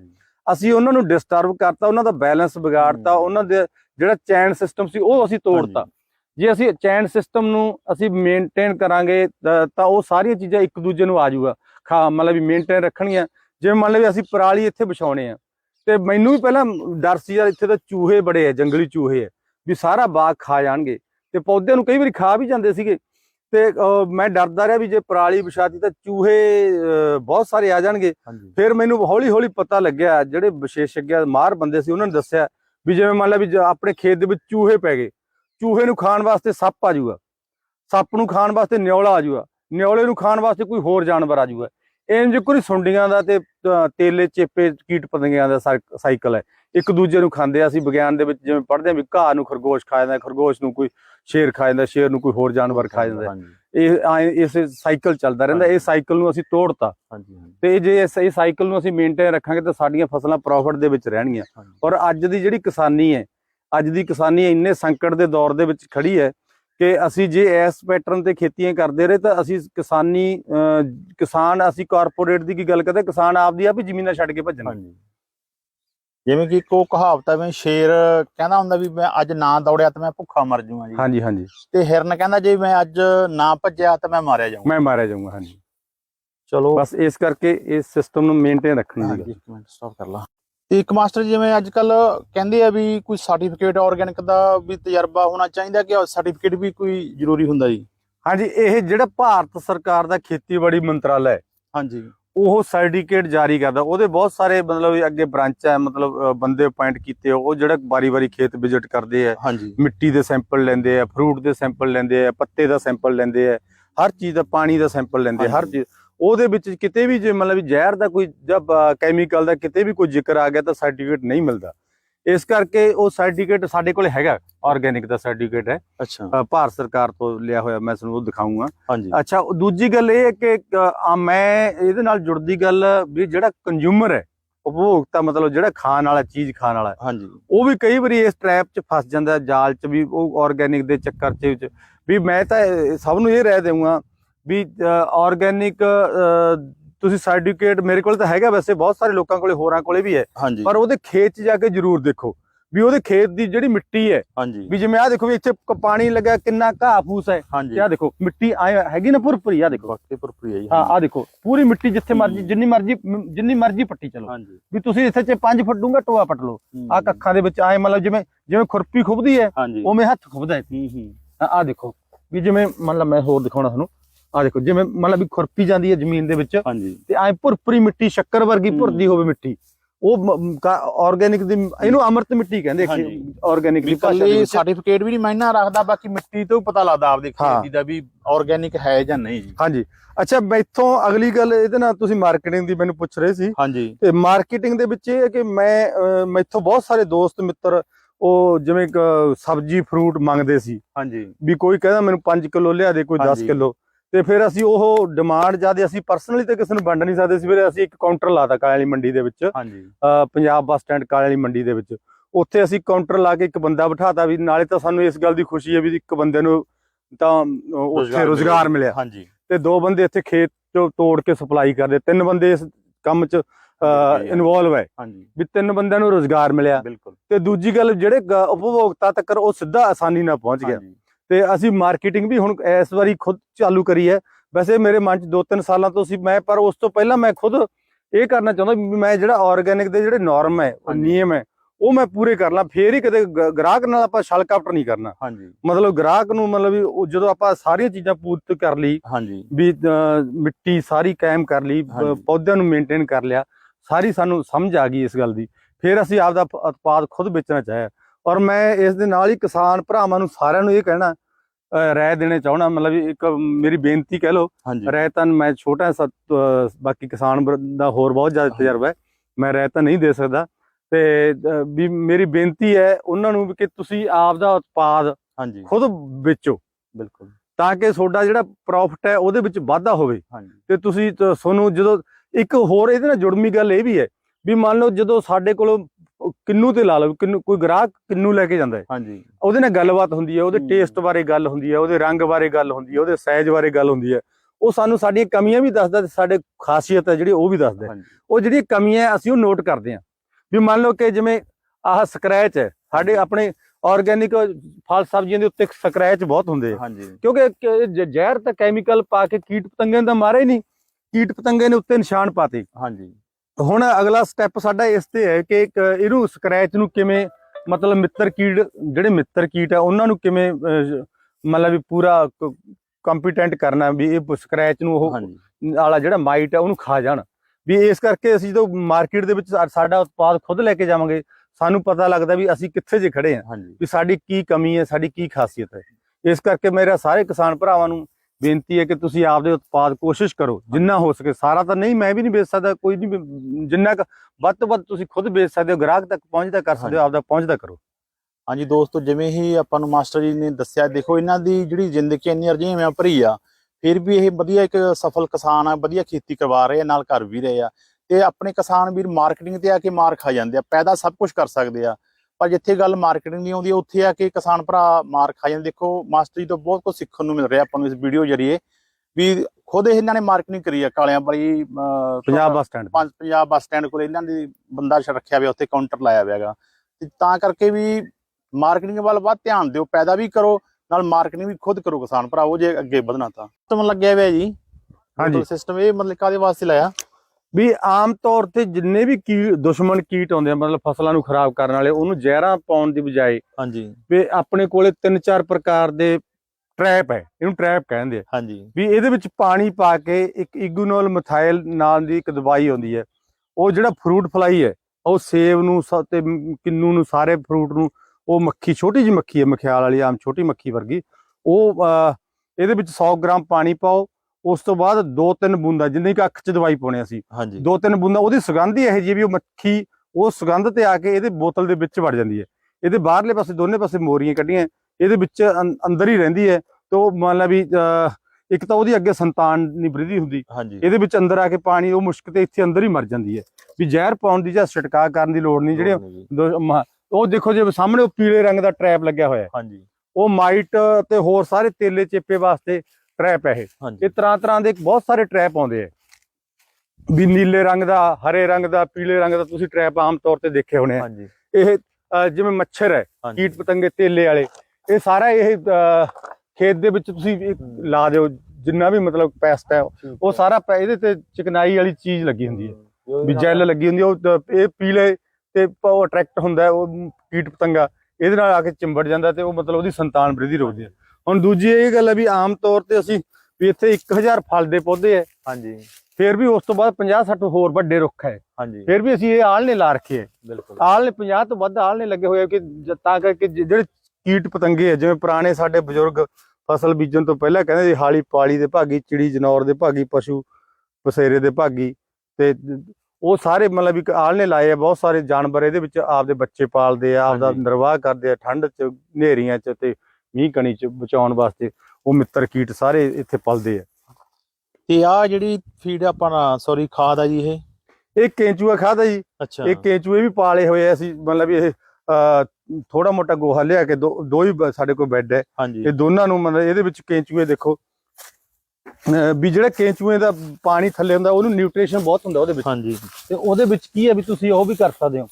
[SPEAKER 2] ਅਸੀਂ ਉਹਨਾਂ ਨੂੰ ਡਿਸਟਰਬ ਕਰਤਾ ਉਹਨਾਂ ਦਾ ਬੈਲੈਂਸ ਵਿਗਾੜਤਾ। ਉਹਨਾਂ ਦੇ ਜਿਹੜਾ ਚੈਨ ਸਿਸਟਮ ਸੀ ਉਹ ਅਸੀਂ ਤੋੜਤਾ। ਜੇ ਅਸੀਂ ਚੈਨ ਸਿਸਟਮ ਨੂੰ ਅਸੀਂ ਮੇਨਟੇਨ ਕਰਾਂਗੇ ਤਾਂ ਤਾਂ ਉਹ ਸਾਰੀਆਂ ਚੀਜ਼ਾਂ ਇੱਕ ਦੂਜੇ ਨੂੰ ਆ ਜਾਊਗਾ। ਖਾ ਮਤਲਬ ਵੀ ਮੇਨਟੇਨ ਰੱਖਣੀਆਂ ਜਿਵੇਂ ਮੰਨ ਲਓ ਵੀ ਅਸੀਂ ਪਰਾਲੀ ਇੱਥੇ ਵਿਛਾਉਣੇ ਆ। ਤੇ ਮੈਨੂੰ ਵੀ ਪਹਿਲਾਂ ਡਰ ਸੀ ਯਾਰ ਇੱਥੇ ਤਾਂ ਚੂਹੇ ਬੜੇ ਆ ਜੰਗਲੀ ਚੂਹੇ ਆ ਵੀ ਸਾਰਾ ਬਾਗ ਖਾ ਜਾਣਗੇ। ਤੇ ਪੌਦਿਆਂ ਨੂੰ ਕਈ ਵਾਰੀ ਖਾ ਵੀ ਜਾਂਦੇ ਸੀਗੇ। ਤੇ ਮੈਂ ਡਰਦਾ ਰਿਹਾ ਵੀ ਜੇ ਪਰਾਲੀ ਵਿਛਾਤੀ ਤਾਂ ਚੂਹੇ ਬਹੁਤ ਸਾਰੇ ਆ ਜਾਣਗੇ। ਫਿਰ ਮੈਨੂੰ ਹੌਲੀ ਹੌਲੀ ਪਤਾ ਲੱਗਿਆ ਜਿਹੜੇ ਵਿਸ਼ੇਸ਼ज्ञ ਮਾਹਰ ਬੰਦੇ ਸੀ ਉਹਨਾਂ ਨੇ ਦੱਸਿਆ ਵੀ ਜਿਵੇਂ ਮੰਨ ਲਾ ਵੀ ਆਪਣੇ ਖੇਤ ਦੇ ਵਿੱਚ ਚੂਹੇ ਪੈ ਗਏ। ਚੂਹੇ ਨੂੰ ਖਾਣ ਵਾਸਤੇ ਸੱਪ ਆ ਜਾਊਗਾ ਸੱਪ ਨੂੰ ਖਾਣ ਵਾਸਤੇ ਨਿਉਲਾ ਆ ਜਾਊਗਾ ਨਿਉਲੇ ਨੂੰ ਖਾਣ ਵਾਸਤੇ ਕੋਈ ਹੋਰ ਜਾਨਵਰ ਆ ਜਾਊਗਾ ਇੰਜ ਕੋਈ ਸੁੰਡੀਆਂ ਦਾ ਤੇ ਤੇਲੇ ਚੇਪੇ ਕੀਟ ਪਤੰਗਿਆਂ ਦਾ ਸਾਈ- ਸਾਈਕਲ ਹੈ। ਇੱਕ ਦੂਜੇ ਨੂੰ ਖਾਂਦੇ ਆ ਅਸੀਂ ਵਿਗਿਆਨ ਦੇ ਵਿੱਚ ਜਿਵੇਂ ਪੜ੍ਹਦੇ ਆ ਵੀ ਘਾਹ ਨੂੰ ਖਰਗੋਸ਼ ਖਾ ਜਾਂਦਾ ਖਰਗੋਸ਼ ਨੂੰ ਕੋਈ ਸ਼ੇਰ ਖਾ ਜਾਂਦਾ ਸ਼ੇਰ ਨੂੰ ਕੋਈ ਹੋਰ ਜਾਨਵਰ ਖਾ ਜਾਂਦਾ। ਇਹ ਇਸ ਸਾਈਕਲ ਚੱਲਦਾ ਰਹਿੰਦਾ ਇਹ ਸਾਈਕਲ ਨੂੰ ਅਸੀਂ ਤੋੜਤਾ। ਤੇ ਜੇ ਇਸ ਇਹ ਸਾਈਕਲ ਨੂੰ ਅਸੀਂ ਮੇਨਟੇਨ ਰੱਖਾਂਗੇ ਤਾਂ ਸਾਡੀਆਂ ਫਸਲਾਂ ਪ੍ਰੋਫਿਟ ਦੇ ਵਿੱਚ ਰਹਿਣਗੀਆਂ। ਔਰ ਅੱਜ ਦੀ ਜਿਹੜੀ ਕਿਸਾਨੀ ਹੈ ਅੱਜ ਦੀ ਕਿਸਾਨੀ ਇੰਨੇ ਸੰਕਟ ਦੇ ਦੌਰ ਦੇ ਵਿੱਚ ਖੜੀ ਹੈ ਕਿ ਅਸੀਂ ਜੇ ਇਸ ਪੈਟਰਨ ਤੇ ਖੇਤੀਆਂ ਕਰਦੇ ਰਹੇ ਤਾਂ ਅਸੀਂ ਕਿਸਾਨੀ ਕਿਸਾਨ ਅਸੀਂ ਕਾਰਪੋਰੇਟ ਦੀ ਕੀ ਗੱਲ ਕਰਦੇ ਕਿਸਾਨ ਆਪਦੀ ਆਪ ਹੀ ਜ਼ਮੀਨਾਂ ਛੱਡ ਕੇ ਭੱਜਣ।
[SPEAKER 1] ਹਾਂਜੀ। ਜਿਵੇਂ ਕਿ ਕੋ ਕਹਾਵਤ ਹੈ ਵੀ ਸ਼ੇਰ ਕਹਿੰਦਾ ਹੁੰਦਾ ਵੀ ਮੈਂ ਅੱਜ ਨਾ ਦੌੜਿਆ ਤਾਂ ਮੈਂ ਭੁੱਖਾ ਮਰ ਜਾਊਂਗਾ ਜੀ।
[SPEAKER 2] ਹਾਂਜੀ ਹਾਂਜੀ।
[SPEAKER 1] ਤੇ ਹਿਰਨ ਕਹਿੰਦਾ ਜੇ ਮੈਂ ਅੱਜ ਨਾ ਭੱਜਿਆ ਤਾਂ ਮੈਂ ਮਾਰਿਆ ਜਾਊਂਗਾ।
[SPEAKER 2] ਮੈਂ ਮਾਰਿਆ ਜਾਊਂਗਾ ਹਾਂਜੀ।
[SPEAKER 1] ਚਲੋ।
[SPEAKER 2] ਬਸ ਇਸ ਕਰਕੇ ਇਸ ਸਿਸਟਮ ਨੂੰ ਮੇਨਟੇਨ ਰੱਖਣਾ ਹੈ
[SPEAKER 1] ਇੱਕ ਮਿੰਟ ਸਟਾਪ ਕਰ ਲਾ। ਤੇ ਇੱਕ ਮਾਸਟਰ ਜਿਵੇਂ ਅੱਜ ਕੱਲ ਕਹਿੰਦੇ ਆ ਵੀ ਕੋਈ ਸਰਟੀਫਿਕੇਟ ਆਰਗੈਨਿਕ ਦਾ ਵੀ ਤਜਰਬਾ ਹੋਣਾ ਚਾਹੀਦਾ ਕਿ ਸਰਟੀਫਿਕੇਟ ਵੀ ਕੋਈ ਜ਼ਰੂਰੀ ਹੁੰਦਾ ਜੀ?
[SPEAKER 2] ਹਾਂਜੀ ਇਹ ਜਿਹੜਾ ਭਾਰਤ ਸਰਕਾਰ ਦਾ ਖੇਤੀਬਾੜੀ ਮੰਤਰਾਲਾ ਹੈ
[SPEAKER 1] ਹਾਂਜੀ।
[SPEAKER 2] ਉਹ ਸਰਟੀਫਿਕੇਟ ਜਾਰੀ ਕਰਦਾ। ਉਹਦੇ ਬਹੁਤ ਸਾਰੇ ਮਤਲਬ ਅੱਗੇ ਬ੍ਰਾਂਚ ਹੈ ਮਤਲਬ ਬੰਦੇ ਅਪਾਇੰਟ ਕੀਤੇ ਉਹ ਜਿਹੜਾ ਵਾਰੀ-ਵਾਰੀ ਖੇਤ ਵਿਜ਼ਿਟ ਕਰਦੇ ਆ। ਮਿੱਟੀ ਦੇ ਸੈਂਪਲ ਲੈਂਦੇ ਆ ਫਰੂਟ ਦੇ ਸੈਂਪਲ ਲੈਂਦੇ ਆ ਪੱਤੇ ਦਾ ਸੈਂਪਲ ਲੈਂਦੇ ਆ ਹਰ ਚੀਜ਼ ਦਾ ਪਾਣੀ ਦਾ ਸੈਂਪਲ ਲੈਂਦੇ ਆ, ਹਰ। ਚੀਜ਼। ਉਹਦੇ ਵਿੱਚ ਕਿਤੇ ਵੀ ਜੇ ਮਤਲਬ ਜ਼ਹਿਰ ਦਾ ਕੋਈ ਜਬ ਕੈਮੀਕਲ ਦਾ ਕਿਤੇ ਵੀ ਕੋਈ ਜ਼ਿਕਰ ਆ ਗਿਆ ਤਾਂ ਸਰਟੀਫਿਕੇਟ ਨਹੀਂ ਮਿਲਦਾ। ਇਸ ਕਰਕੇ ਉਹ ਸਰਟੀਫਿਕੇਟ ਸਾਡੇ ਕੋਲ ਹੈਗਾ ਆਰਗੈਨਿਕ ਦਾ ਸਰਟੀਫਿਕੇਟ ਹੈ।
[SPEAKER 1] ਅੱਛਾ।
[SPEAKER 2] ਭਾਰਤ ਸਰਕਾਰ ਤੋਂ ਲਿਆ ਹੋਇਆ ਮੈਂ ਤੁਹਾਨੂੰ ਉਹ ਦਿਖਾਉਂਗਾ ਅੱਛਾ ਦੂਜੀ ਗੱਲ ਇਹ ਹੈ ਕਿ ਮੈਂ ਇਹਦੇ ਨਾਲ ਜੁੜਦੀ ਗੱਲ ਵੀ ਜਿਹੜਾ ਕੰਜ਼ਿਊਮਰ ਹੈ ਉਪਭੋਗਤਾ ਮਤਲਬ ਜਿਹੜਾ ਖਾਣ ਵਾਲਾ ਚੀਜ਼ ਖਾਣ ਵਾਲਾ
[SPEAKER 1] ਹਾਂਜੀ।
[SPEAKER 2] ਉਹ ਵੀ ਕਈ ਵਾਰੀ ਇਸ ਟ੍ਰੈਪ 'ਚ ਫਸ ਜਾਂਦਾ ਜਾਲ 'ਚ ਵੀ ਉਹ ਆਰਗੈਨਿਕ ਦੇ ਚੱਕਰ 'ਚ ਵਿੱਚ ਵੀ ਮੈਂ ਤਾਂ ਸਭ ਨੂੰ ਇਹ ਰਹਿ ਦੇਵਾਂਗਾ ਵੀ ਆਰਗੈਨਿਕ ਤੁਸੀਂ ਸਰਟੀਫਿਕੇਟ ਮੇਰੇ ਕੋਲ ਤਾਂ ਹੈਗਾ ਵੈਸੇ ਬਹੁਤ ਸਾਰੇ ਲੋਕਾਂ ਕੋਲੇ ਹੋਰਾਂ ਕੋਲੇ ਵੀ ਹੈ। ਪਰ ਉਹਦੇ ਖੇਤ 'ਚ ਜਾ ਕੇ ਜ਼ਰੂਰ ਦੇਖੋ ਵੀ ਉਹਦੇ ਖੇਤ ਦੀ ਜਿਹੜੀ ਮਿੱਟੀ ਹੈ ਵੀ ਜਿਵੇਂ ਆਹ ਦੇਖੋ ਵੀ ਇੱਥੇ ਪਾਣੀ ਲੱਗਾ ਕਿੰਨਾ ਘਾਹ ਫੂਸ ਹੈ। ਆਹ ਦੇਖੋ ਮਿੱਟੀ ਹੈਗੀ ਨਾ ਭੁਰਭੁਰੀ ਆ ਦੇਖੋ।
[SPEAKER 1] ਵਕਤੇ ਭਰਪੂਰੀ ਹੈ
[SPEAKER 2] ਹਾਂ ਆ ਦੇਖੋ ਪੂਰੀ ਮਿੱਟੀ ਜਿੱਥੇ ਮਰਜ਼ੀ। ਜਿੰਨੀ ਮਰਜ਼ੀ ਜਿੰਨੀ ਮਰਜ਼ੀ ਪੱਟੀ ਚਲੋ। ਵੀ ਤੁਸੀਂ ਇੱਥੇ ਚ 5 ਫੁੱਟ ਡੂੰਗਾ ਟੋਆ ਪੱਟ ਲਓ। ਆ ਕੱਖਾਂ ਦੇ ਵਿੱਚ ਆਏ ਮਤਲਬ ਜਿਵੇਂ ਜਿਵੇਂ ਖੁਰਪੀ ਖੁੱਬਦੀ ਹੈ ਉਵੇਂ ਹੱਥ ਖੁੱਬਦਾ ਹੈ।
[SPEAKER 1] ਹੂੰ ਹੂੰ।
[SPEAKER 2] ਆ ਦੇਖੋ ਵੀ ਜਿਵੇਂ ਮਤਲਬ ਮੈਂ ਹੋਰ ਦਿਖਾਉਣਾ ਤੁਹਾਨੂੰ। ਆ ਦੇਖੋ ਜਿਵੇਂ ਮਤਲਬ ਵੀ ਖੁਰਪੀ ਜਾਂਦੀ ਹੈ ਜ਼ਮੀਨ ਦੇ ਵਿੱਚ
[SPEAKER 1] ਹਾਂਜੀ।
[SPEAKER 2] ਤੇ ਐ ਭੁਰਪੁਰੀ ਮਿੱਟੀ ਸ਼ੱਕਰ ਵਰਗੀ। ਭੁਰਦੀ ਹੋਵੇ ਮਿੱਟੀ। ਉਹ ਆਰਗੈਨਿਕ ਦੀ ਇਹਨੂੰ ਅਮਰਤ ਮਿੱਟੀ ਕਹਿੰਦੇ। ਆਰਗੈਨਿਕ ਦੀ ਭਾਸ਼ਾ ਦੇ
[SPEAKER 1] ਸਰਟੀਫਿਕੇਟ ਵੀ ਨਹੀਂ ਮਾਇਨਾ ਰੱਖਦਾ ਬਾਕੀ ਮਿੱਟੀ ਤੋਂ ਪਤਾ ਲੱਗਦਾ ਆਪਦੀ। ਖੇਤੀ ਦਾ ਵੀ ਆਰਗੈਨਿਕ ਹੈ ਜਾਂ ਨਹੀਂ ਜੀ।
[SPEAKER 2] ਹਾਂਜੀ। ਅੱਛਾ ਮੈਥੋਂ ਅਗਲੀ ਗੱਲ ਇਹਦੇ ਨਾਲ ਤੁਸੀਂ ਮਾਰਕੀਟਿੰਗ ਦੀ ਮੈਨੂੰ ਪੁੱਛ ਰਹੇ ਸੀ।
[SPEAKER 1] ਹਾਂਜੀ।
[SPEAKER 2] ਤੇ ਮਾਰਕੀਟਿੰਗ ਦੇ ਵਿੱਚ ਇਹ ਹੈ ਕਿ ਮੈਂ ਮੈਥੋਂ ਬਹੁਤ ਸਾਰੇ ਦੋਸਤ ਮਿੱਤਰ ਉਹ ਜਿਵੇਂ ਸਬਜ਼ੀ ਫਰੂਟ ਮੰਗਦੇ ਸੀ।
[SPEAKER 1] ਹਾਂਜੀ।
[SPEAKER 2] ਵੀ ਕੋਈ ਕਹਿੰਦਾ ਮੈਨੂੰ 5 ਕਿਲੋ ਲਿਆ ਦੇ ਕੋਈ 10
[SPEAKER 1] ਹਾਂਜੀ।
[SPEAKER 2] ਕਿਲੋ। ਤੇ ਫਿਰ ਅਸੀਂ ਉਹ ਡਿਮਾਂਡ ਜ਼ਿਆਦਾ ਅਸੀਂ ਪਰਸਨਲੀ ਤਾਂ ਕਿਸੇ ਨੂੰ ਵੰਡ ਨਹੀਂ ਸਕਦੇ ਸੀ। ਫਿਰ ਅਸੀਂ ਇੱਕ ਕਾਊਂਟਰ ਲਾਤਾ ਕਾਲੇ ਵਾਲੀ ਮੰਡੀ ਦੇ ਵਿੱਚ
[SPEAKER 1] ਹਾਂਜੀ।
[SPEAKER 2] ਪੰਜਾਬ ਬੱਸ ਸਟੈਂਡ ਕਾਲੇ ਵਾਲੀ ਮੰਡੀ ਦੇ ਵਿੱਚ। ਉੱਥੇ ਅਸੀਂ ਕਾਊਂਟਰ ਲਾ ਕੇ ਇੱਕ ਬੰਦਾ ਬਿਠਾਤਾ ਵੀ ਨਾਲੇ ਤਾਂ ਸਾਨੂੰ ਇਸ ਗੱਲ ਦੀ ਖੁਸ਼ੀ ਹੈ ਵੀ ਇੱਕ ਬੰਦੇ ਨੂੰ ਤਾਂ ਉੱਥੇ
[SPEAKER 1] ਰੁਜ਼ਗਾਰ
[SPEAKER 2] ਮਿਲਿਆ।
[SPEAKER 1] ਹਾਂਜੀ।
[SPEAKER 2] ਤੇ ਦੋ ਬੰਦੇ ਇੱਥੇ ਖੇਤ ਚੋਂ ਤੋੜ ਕੇ ਸਪਲਾਈ ਕਰਦੇ ਤਿੰਨ ਬੰਦੇ ਇਸ ਕੰਮ 'ਚ। ਇਨਵੋਲਵ ਹੈ
[SPEAKER 1] ਹਾਂਜੀ।
[SPEAKER 2] ਵੀ ਤਿੰਨ ਬੰਦਿਆਂ ਨੂੰ ਰੋਜ਼ਗਾਰ ਮਿਲਿਆ।
[SPEAKER 1] ਬਿਲਕੁਲ।
[SPEAKER 2] ਤੇ ਦੂਜੀ ਗੱਲ ਜਿਹੜੇ ਉਪਭੋਗਤਾ ਤੱਕ ਉਹ ਸਿੱਧਾ ਆਸਾਨੀ ਨਾਲ ਪਹੁੰਚ ਗਿਆ। ਤੇ ਅਸੀਂ ਮਾਰਕੀਟਿੰਗ ਵੀ ਹੁਣ ਇਸ ਵਾਰੀ ਖੁਦ ਚਾਲੂ ਕਰੀ ਹੈ। ਵੈਸੇ ਮੇਰੇ ਮਨ 'ਚ ਦੋ ਤਿੰਨ ਸਾਲਾਂ ਤੋਂ ਸੀ ਮੈਂ ਪਰ ਉਸ ਤੋਂ ਪਹਿਲਾਂ ਮੈਂ ਖੁਦ ਇਹ ਕਰਨਾ ਚਾਹੁੰਦਾ ਵੀ ਮੈਂ ਜਿਹੜਾ ਆਰਗੈਨਿਕ ਦੇ ਜਿਹੜੇ ਨਾਰਮ ਹੈ ਉਹ। ਨਿਯਮ ਹੈ ਉਹ ਮੈਂ ਪੂਰੇ ਕਰ ਲਾਂ। ਫੇਰ ਹੀ ਕਦੇ ਗ੍ਰਾਹਕ ਨਾਲ ਆਪਾਂ ਛਲ ਕਪਟ ਨਹੀਂ ਕਰਨਾ।
[SPEAKER 1] ਹਾਂਜੀ।
[SPEAKER 2] ਮਤਲਬ ਗ੍ਰਾਹਕ ਨੂੰ ਮਤਲਬ ਵੀ ਜਦੋਂ ਆਪਾਂ ਸਾਰੀਆਂ ਚੀਜ਼ਾਂ ਪੂਰਤ ਕਰ ਲਈ
[SPEAKER 1] ਹਾਂਜੀ।
[SPEAKER 2] ਵੀ ਮਿੱਟੀ ਸਾਰੀ ਕਾਇਮ ਕਰ ਲਈ। ਪੌਦਿਆਂ ਨੂੰ ਮੇਨਟੇਨ ਕਰ ਲਿਆ ਸਾਰੀ ਸਾਨੂੰ ਸਮਝ ਆ ਗਈ ਇਸ ਗੱਲ ਦੀ। ਫਿਰ ਅਸੀਂ ਆਪਦਾ ਉਤਪਾਦ ਖੁਦ ਵੇਚਣਾ ਚਾਹਿਆ। ਔਰ ਮੈਂ ਇਸ ਦੇ ਨਾਲ ਹੀ ਕਿਸਾਨ ਭਰਾਵਾਂ ਨੂੰ ਸਾਰਿਆਂ ਨੂੰ ਇਹ ਕਹਿਣਾ ਰਾਏ ਦੇਣੇ ਚਾਹਣਾ ਮਤਲਬ ਇੱਕ ਮੇਰੀ ਬੇਨਤੀ ਕਹਿ ਲਓ ਰਾਏ ਤਾਂ ਮੈਂ ਛੋਟਾ ਬਾਕੀ ਕਿਸਾਨ ਦਾ ਹੋਰ ਬਹੁਤ ਜ਼ਿਆਦਾ। ਤਜਰਬਾ ਹੈ ਮੈਂ ਰਾਏ ਤਾਂ ਨਹੀਂ ਦੇ ਸਕਦਾ। ਤੇ ਵੀ ਮੇਰੀ ਬੇਨਤੀ ਹੈ ਉਹਨਾਂ ਨੂੰ ਵੀ ਕਿ ਤੁਸੀਂ ਆਪਦਾ ਉਤਪਾਦ
[SPEAKER 1] ਹਾਂਜੀ।
[SPEAKER 2] ਖੁਦ ਵੇਚੋ।
[SPEAKER 1] ਬਿਲਕੁਲ।
[SPEAKER 2] ਤਾਂ ਕਿ ਤੁਹਾਡਾ ਜਿਹੜਾ ਪ੍ਰੋਫਿਟ ਹੈ ਉਹਦੇ ਵਿੱਚ ਵਾਧਾ ਹੋਵੇ। ਤੇ ਤੁਸੀਂ ਤੁਹਾਨੂੰ ਜਦੋਂ ਇੱਕ ਹੋਰ ਇਹਦੇ ਨਾਲ ਜੁੜਮੀ ਗੱਲ ਇਹ ਵੀ ਹੈ ਵੀ ਮੰਨ ਲਓ ਜਦੋਂ ਸਾਡੇ ਕੋਲ ਕਿੰਨੂ ਤੇ ਲਾ ਲਓ ਕਿੰਨੂ ਕੋਈ ਗ੍ਰਾਹਕ ਕਿੰਨੂ ਲੈ ਕੇ ਜਾਂਦਾ ਹੈ।
[SPEAKER 1] ਹਾਂਜੀ।
[SPEAKER 2] ਉਹਦੇ ਨਾਲ ਗੱਲਬਾਤ ਹੁੰਦੀ ਹੈ ਉਹਦੇ। ਟੇਸਟ ਬਾਰੇ ਗੱਲ ਹੁੰਦੀ ਹੈ ਉਹਦੇ ਰੰਗ ਬਾਰੇ ਗੱਲ ਹੁੰਦੀ ਹੈ ਉਹਦੇ ਸਾਈਜ਼ ਬਾਰੇ ਗੱਲ ਹੁੰਦੀ ਹੈ। ਉਹ ਸਾਨੂੰ ਸਾਡੀਆਂ ਕਮੀਆਂ ਵੀ ਦੱਸਦਾ ਤੇ ਸਾਡੇ ਖਾਸੀਅਤ ਹੈ ਜਿਹੜੀ ਉਹ ਵੀ ਦੱਸਦਾ ਉਹ ਜਿਹੜੀਆਂ ਕਮੀਆਂ ਅਸੀਂ ਉਹ ਨੋਟ ਕਰਦੇ ਹਾਂ। ਵੀ ਮੰਨ ਲਓ ਕਿ ਜਿਵੇਂ ਆਹ ਸਕ੍ਰੈਚ ਹੈ ਸਾਡੇ ਆਪਣੇ ਆਰਗੈਨਿਕ ਫਲ ਸਬਜ਼ੀਆਂ ਦੇ ਉੱਤੇ ਸਕ੍ਰੈਚ ਬਹੁਤ ਹੁੰਦੇ ਆ। ਕਿਉਂਕਿ ਜ਼ਹਿਰ ਤਾਂ ਕੈਮੀਕਲ ਪਾ ਕੇ ਕੀਟ ਪਤੰਗਿਆਂ ਦਾ ਮਾਰੇ ਨਹੀਂ ਕੀਟ ਪਤੰਗੇ ਨੇ ਉੱਤੇ ਨਿਸ਼ਾਨ ਪਾਤੇ।
[SPEAKER 1] ਹਾਂਜੀ।
[SPEAKER 2] ਹੁਣ ਅਗਲਾ ਸਟੈਪ ਸਾਡਾ ਇਸ ਤੇ ਹੈ ਕਿ ਇੱਕ ਇਹਨੂੰ ਸਕ੍ਰੈਚ ਨੂੰ ਕਿਵੇਂ ਮਤਲਬ ਮਿੱਤਰ ਕੀਟ ਜਿਹੜੇ ਮਿੱਤਰ ਕੀਟ ਆ ਉਹਨਾਂ ਨੂੰ ਕਿਵੇਂ ਮਤਲਬ ਵੀ ਪੂਰਾ ਕੰਪੀਟੈਂਟ ਕਰਨਾ ਵੀ ਇਹ ਸਕ੍ਰੈਚ ਨੂੰ ਉਹ ਵਾਲਾ ਜਿਹੜਾ ਮਾਈਟ ਹੈ ਉਹਨੂੰ ਖਾ ਜਾਣ। ਵੀ ਇਸ ਕਰਕੇ ਅਸੀਂ ਜਦੋਂ ਮਾਰਕੀਟ ਦੇ ਵਿੱਚ ਸਾਡਾ ਉਤਪਾਦ ਖੁਦ ਲੈ ਕੇ ਜਾਵਾਂਗੇ ਸਾਨੂੰ ਪਤਾ ਲੱਗਦਾ ਵੀ ਅਸੀਂ ਕਿੱਥੇ ਜੇ ਖੜੇ ਹਾਂ
[SPEAKER 1] ਹਾਂਜੀ।
[SPEAKER 2] ਵੀ ਸਾਡੀ ਕੀ ਕਮੀ ਹੈ ਸਾਡੀ ਕੀ ਖਾਸੀਅਤ ਹੈ। ਇਸ ਕਰਕੇ ਮੇਰਾ ਸਾਰੇ ਕਿਸਾਨ ਭਰਾਵਾਂ ਨੂੰ ਬੇਨਤੀ ਹੈ ਕਿ ਤੁਸੀਂ ਆਪਦੇ ਉਤਪਾਦ ਕੋਸ਼ਿਸ਼ ਕਰੋ। ਜਿੰਨਾ ਹੋ ਸਕੇ। ਸਾਰਾ ਤਾਂ ਨਹੀਂ, ਮੈਂ ਵੀ ਨਹੀਂ ਵੇਚ ਸਕਦਾ। ਕੋਈ ਨਹੀਂ ਜਿੰਨਾ ਵੱਧ ਤੋਂ ਵੱਧ ਤੁਸੀਂ ਖੁਦ ਵੇਚ ਸਕਦੇ ਹੋ, ਗ੍ਰਾਹਕ ਤੱਕ ਪਹੁੰਚਦਾ ਕਰ ਸਕਦੇ ਹੋ, ਆਪਦਾ ਪਹੁੰਚਦਾ ਕਰੋ।
[SPEAKER 1] ਹਾਂਜੀ ਦੋਸਤੋ, ਜਿਵੇਂ ਹੀ ਆਪਾਂ ਨੂੰ ਮਾਸਟਰ ਜੀ ਨੇ ਦੱਸਿਆ, ਦੇਖੋ ਇਹਨਾਂ ਦੀ ਜਿਹੜੀ ਜ਼ਿੰਦਗੀ ਇੰਨੀ ਅਰਜੀਵੇਂ ਭਰੀ ਆ, ਫਿਰ ਵੀ ਇਹ ਵਧੀਆ ਇੱਕ ਸਫਲ ਕਿਸਾਨ ਆ, ਵਧੀਆ ਖੇਤੀ ਕਰਵਾ ਰਹੇ ਆ, ਨਾਲ ਕਰ ਵੀ ਰਹੇ ਆ। ਤੇ ਆਪਣੇ ਕਿਸਾਨ ਵੀਰ ਮਾਰਕੀਟਿੰਗ ਤੇ ਆ ਕੇ ਮਾਰ ਖਾ ਜਾਂਦੇ ਆ, ਪੈਦਾ ਸਭ ਕੁਝ ਕਰ ਸਕਦੇ ਆ। ਪਰ ਜਿੱਥੇ ਗੱਲ ਮਾਰਕੀਟਿੰਗ ਦੀ ਆਉਂਦੀ ਆ ਉੱਥੇ ਆ ਕੇ ਕਿਸਾਨ ਭਰਾ ਮਾਰ ਖਾ ਜਾਂਦੇ। ਦੇਖੋ ਮਾਸਟਰ ਜੀ ਤੋਂ ਬਹੁਤ ਕੁਝ ਸਿੱਖਣ ਨੂੰ ਮਿਲ ਰਿਹਾ ਆਪਾਂ ਨੂੰ ਇਸ ਵੀਡੀਓ ਜਰੀਏ। ਵੀ ਖੁਦ ਇਹਨਾਂ ਨੇ ਮਾਰਕੀਟਿੰਗ ਕਰੀ ਆ ਕਾਲਿਆਂ ਵਾਲੀ
[SPEAKER 2] ਪੰਜਾਬ ਬੱਸ ਸਟੈਂਡ
[SPEAKER 1] ਪੰਜ ਪੰਜਾਬ ਬੱਸ ਸਟੈਂਡ ਕੋਲ ਇਹਨਾਂ ਦੀ ਬੰਦਾ ਰੱਖਿਆ ਹੋਇਆ ਉੱਥੇ ਕਾਊਂਟਰ ਲਾਇਆ ਹੋਇਆ ਹੈਗਾ। ਤੇ ਤਾਂ ਕਰਕੇ ਵੀ ਮਾਰਕੀਟਿੰਗ ਵੱਲ ਵੱਧ ਧਿਆਨ ਦਿਓ ਪੈਦਾ ਵੀ ਕਰੋ ਨਾਲ ਮਾਰਕੀਟਿੰਗ ਵੀ ਖੁਦ ਕਰੋ ਕਿਸਾਨ ਭਰਾਵੋ ਜੇ ਅੱਗੇ ਵਧਣਾ ਤਾਂ। ਸਿਸਟਮ ਲੱਗਿਆ ਹੋਇਆ ਜੀ।
[SPEAKER 2] ਹਾਂਜੀ।
[SPEAKER 1] ਸਿਸਟਮ ਇਹ ਮਤਲਬ ਕਾਦੇ ਵਾਸਤੇ ਲਾਇਆ?
[SPEAKER 2] ਵੀ ਆਮ ਤੌਰ ਤੇ ਜਿੰਨੇ ਵੀ ਕੀ ਦੁਸ਼ਮਣ ਕੀਟ ਆਉਂਦੇ ਆ ਮਤਲਬ ਫਸਲਾਂ ਨੂੰ ਖਰਾਬ ਕਰਨ ਵਾਲੇ ਉਹਨੂੰ ਜ਼ਹਿਰਾਂ ਪਾਉਣ ਦੀ ਬਜਾਏ
[SPEAKER 1] ਹਾਂਜੀ।
[SPEAKER 2] ਵੀ ਆਪਣੇ ਕੋਲੇ ਤਿੰਨ ਚਾਰ ਪ੍ਰਕਾਰ ਦੇ ਟ੍ਰੈਪ ਹੈ ਇਹਨੂੰ ਟ੍ਰੈਪ ਕਹਿੰਦੇ ਆ।
[SPEAKER 1] ਹਾਂਜੀ।
[SPEAKER 2] ਵੀ ਇਹਦੇ ਵਿੱਚ ਪਾਣੀ ਪਾ ਕੇ ਇੱਕ ਇਗੂਨੋਲ ਮਿਥਾਈਲ ਨਾਮ ਦੀ ਇੱਕ ਦਵਾਈ ਆਉਂਦੀ ਹੈ। ਉਹ ਜਿਹੜਾ ਫਰੂਟ ਫਲਾਈ ਹੈ ਉਹ ਸੇਬ ਨੂੰ ਤੇ ਕਿੰਨੂ ਨੂੰ ਸਾਰੇ ਫਰੂਟ ਨੂੰ ਉਹ ਮੱਖੀ ਛੋਟੀ ਜਿਹੀ ਮੱਖੀ ਹੈ ਮਖਿਆਲ ਵਾਲੀ ਆਮ ਛੋਟੀ ਮੱਖੀ ਵਰਗੀ ਉਹ ਇਹਦੇ ਵਿੱਚ 100 ਗ੍ਰਾਮ ਪਾਣੀ ਪਾਓ ਉਸ ਤੋਂ ਬਾਅਦ ਦੋ ਤਿੰਨ ਬੂੰਦਾਂ ਜਿੰਨੀ ਕਿ ਅੱਖ 'ਚ ਦਵਾਈ ਪਾਉਣੀ ਅਸੀਂ
[SPEAKER 1] ਹਾਂਜੀ।
[SPEAKER 2] ਦੋ ਤਿੰਨ ਬੂੰਦਾਂ ਉਹਦੀ ਸੁਗੰਧ ਹੀ ਇਹੋ ਹੈ ਵੀ ਉਹ ਮੱਖੀ ਉਹ ਸੁਗੰਧ ਤੇ ਆ ਕੇ ਇਹਦੇ ਬੋਤਲ ਦੇ ਵਿੱਚ ਵੜ ਜਾਂਦੀ ਹੈ। ਇਹਦੇ ਬਾਹਰਲੇ ਪਾਸੇ ਦੋਨੇ ਪਾਸੇ ਮੋਰੀਆਂ ਕੱਢੀਆਂ ਇਹਦੇ ਵਿੱਚ ਅੰਦਰ ਹੀ ਰਹਿੰਦੀ ਹੈ ਤੇ ਉਹ ਮੰਨ ਲਾ ਵੀ ਇੱਕ ਤਾਂ ਉਹਦੀ ਅੱਗੇ ਸੰਤਾਨ ਨਹੀਂ ਵ੍ਰਿਧੀ ਹੁੰਦੀ ਇਹਦੇ ਵਿੱਚ ਅੰਦਰ ਆ ਕੇ ਪਾਣੀ ਉਹ ਮੁਸ਼ਕ ਤੇ ਇੱਥੇ ਅੰਦਰ ਹੀ ਮਰ ਜਾਂਦੀ ਹੈ। ਵੀ ਜ਼ਹਿਰ ਪਾਉਣ ਦੀ ਜਾਂ ਛਿੜਕਾਅ ਕਰਨ ਦੀ ਲੋੜ ਨਹੀਂ ਜਿਹੜੇ
[SPEAKER 1] ਜੀ।
[SPEAKER 2] ਉਹ ਦੇਖੋ ਜੇ ਸਾਹਮਣੇ ਉਹ ਪੀਲੇ ਰੰਗ ਦਾ ਟ੍ਰੈਪ ਲੱਗਿਆ ਹੋਇਆ ਹੈ।
[SPEAKER 1] ਹਾਂਜੀ।
[SPEAKER 2] ਉਹ ਮਾਈਟ ਤੇ ਹੋਰ ਸਾਰੇ ਤੇਲੇ ਚੇਪੇ ਵਾਸਤੇ ਟ੍ਰੈਪ ਹੈ ਇਹ। ਤਰ੍ਹਾਂ ਤਰ੍ਹਾਂ ਦੇ ਬਹੁਤ ਸਾਰੇ ਟ੍ਰੈਪ ਆਉਂਦੇ ਆ। ਵੀ ਨੀਲੇ ਰੰਗ ਦਾ ਹਰੇ ਰੰਗ ਦਾ ਪੀਲੇ ਰੰਗ ਦਾ ਤੁਸੀਂ ਟ੍ਰੈਪ ਆਮ ਤੌਰ ਤੇ ਦੇਖੇ ਹੋਣੇ ਆ।
[SPEAKER 1] ਹਾਂਜੀ।
[SPEAKER 2] ਇਹ ਜਿਵੇਂ ਮੱਛਰ ਹੈ
[SPEAKER 1] ਹਾਂਜੀ।
[SPEAKER 2] ਕੀਟ ਪਤੰਗੇ ਤੇਲੇ ਵਾਲੇ ਇਹ ਸਾਰਾ ਇਹ ਖੇਤ ਦੇ ਵਿੱਚ ਤੁਸੀਂ ਇਹ ਲਾ ਦਿਓ ਜਿੰਨਾ ਵੀ ਮਤਲਬ ਪੈਸਟ ਹੈ ਉਹ ਸਾਰਾ ਪੈ- ਇਹਦੇ ਤੇ ਚਿਕਨਾਈ ਵਾਲੀ ਚੀਜ਼ ਲੱਗੀ ਹੁੰਦੀ ਹੈ। ਵੀ ਜੈਲ ਲੱਗੀ ਹੁੰਦੀ ਹੈ ਉਹ ਇਹ ਪੀਲੇ ਤੇ ਪ- ਉਹ ਅਟਰੈਕਟ ਹੁੰਦਾ ਹੈ, ਉਹ ਕੀਟ ਪਤੰਗਾ ਇਹਦੇ ਨਾਲ ਆ ਕੇ ਚਿੰਬੜ ਜਾਂਦਾ ਤੇ ਉਹ ਮਤਲਬ ਉਹਦੀ ਸੰਤਾਨ ਬ੍ਰਿਧੀ ਰੋਕਦੀ ਹੈ। ਹੁਣ ਦੂਜੀ ਇਹ ਗੱਲ ਹੈ ਵੀ ਆਮ ਤੌਰ ਤੇ ਅਸੀਂ ਵੀ ਇੱਥੇ 1000 ਫਲ ਦੇ ਪੌਦੇ ਹੈ
[SPEAKER 1] ਹਾਂਜੀ।
[SPEAKER 2] ਫਿਰ ਵੀ ਉਸ ਤੋਂ ਬਾਅਦ 50 60 ਹੋਰ ਵੱਡੇ ਰੁੱਖ ਹੈ।
[SPEAKER 1] ਹਾਂਜੀ।
[SPEAKER 2] ਫਿਰ ਵੀ ਅਸੀਂ ਇਹ ਆਲਣੇ ਲਾ ਰੱਖੇ ਹੈ।
[SPEAKER 1] ਬਿਲਕੁਲ।
[SPEAKER 2] ਆਲਣੇ 50 ਤੋਂ ਵੱਧ ਆਲਣੇ ਲੱਗੇ ਹੋਏ ਕਿ ਤਾਂ ਕਰਕੇ ਜਿਹੜੇ ਕੀਟ ਪਤੰਗੇ ਆ ਜਿਵੇਂ ਪੁਰਾਣੇ ਸਾਡੇ ਬਜ਼ੁਰਗ ਫਸਲ ਬੀਜਣ ਤੋਂ ਪਹਿਲਾਂ ਕਹਿੰਦੇ ਸੀ ਹਾਲੀ ਪਾਲੀ ਦੇ ਭਾਗੀ ਚਿੜੀ ਜਨੌਰ ਦੇ ਭਾਗੀ ਪਸ਼ੂ ਪਸੇਰੇ ਦੇ ਭਾਗੀ। ਤੇ ਉਹ ਸਾਰੇ ਮਤਲਬ ਇੱਕ ਆਲਣੇ ਲਾਏ ਆ ਬਹੁਤ ਸਾਰੇ ਜਾਨਵਰ ਇਹਦੇ ਵਿੱਚ ਆਪਦੇ ਬੱਚੇ ਪਾਲਦੇ ਆ ਆਪਦਾ। ਨਿਰਵਾਹ ਕਰਦੇ ਆ ਠੰਡ ਚ ਹਨੇਰੀਆਂ ਚ ਤੇ ਮੀਂਹ ਕਣੀ ਚ ਬਚਾਉਣ ਵਾਸਤੇ ਉਹ ਮਿੱਤਰ ਕੀਟ ਸਾਰੇ ਇੱਥੇ ਪਲਦੇ ਆ।
[SPEAKER 1] ਤੇ ਆ ਜਿਹੜੀ ਫੀਡ ਆਪਾਂ ਸੌਰੀ ਖਾਦ ਆ ਜੀ ਇਹ?
[SPEAKER 2] ਇਹ ਕੇਂਚੂਆ ਖਾਦਾ ਜੀ।
[SPEAKER 1] ਅੱਛਾ।
[SPEAKER 2] ਇਹ ਕੇਂਚੂਏ ਵੀ ਪਾਲੇ ਹੋਏ ਆ ਅਸੀਂ ਮਤਲਬ ਇਹ ਥੋੜਾ ਮੋਟਾ ਗੋਹਾ ਲਿਆ ਕੇ ਦੋ ਦੋ ਹੀ ਸਾਡੇ ਕੋਲ ਬੈੱਡ ਹੈ ਇਹ ਦੋਨਾਂ ਨੂੰ ਮਤਲਬ ਇਹਦੇ ਵਿੱਚ ਕੇਂਚੂਏ ਦੇਖੋ। ਵੀ ਜਿਹੜਾ ਕੇਂਚੂਏ ਦਾ ਪਾਣੀ ਥੱਲੇ ਹੁੰਦਾ ਉਹਨੂੰ ਨਿਊਟ੍ਰੀਸ਼ਨ ਬਹੁਤ ਹੁੰਦਾ ਉਹਦੇ ਵਿੱਚ।
[SPEAKER 1] ਹਾਂਜੀ।
[SPEAKER 2] ਤੇ ਉਹਦੇ ਵਿੱਚ ਕੀ ਹੈ ਵੀ ਤੁਸੀਂ ਉਹ ਵੀ ਕਰ ਸਕਦੇ ਹੋ।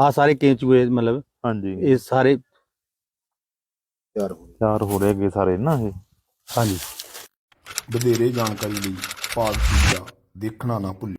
[SPEAKER 2] ਆ ਸਾਰੇ ਕੇਂਚੂਏ ਮਤਲਬ
[SPEAKER 1] ਹਾਂਜੀ।
[SPEAKER 2] ਇਹ ਸਾਰੇ
[SPEAKER 3] ਤਿਆਰ ਹੋ
[SPEAKER 1] ਚਾਰ ਹੋ ਰਹੇ ਅੱਗੇ ਸਾਰੇ ਨਾ ਇਹ?
[SPEAKER 2] ਹਾਂਜੀ।
[SPEAKER 3] ਵਧੇਰੇ ਜਾਣਕਾਰੀ ਲਈ ਭਾਗ ਤੀਜਾ ਦੇਖਣਾ ਨਾ ਭੁੱਲੋ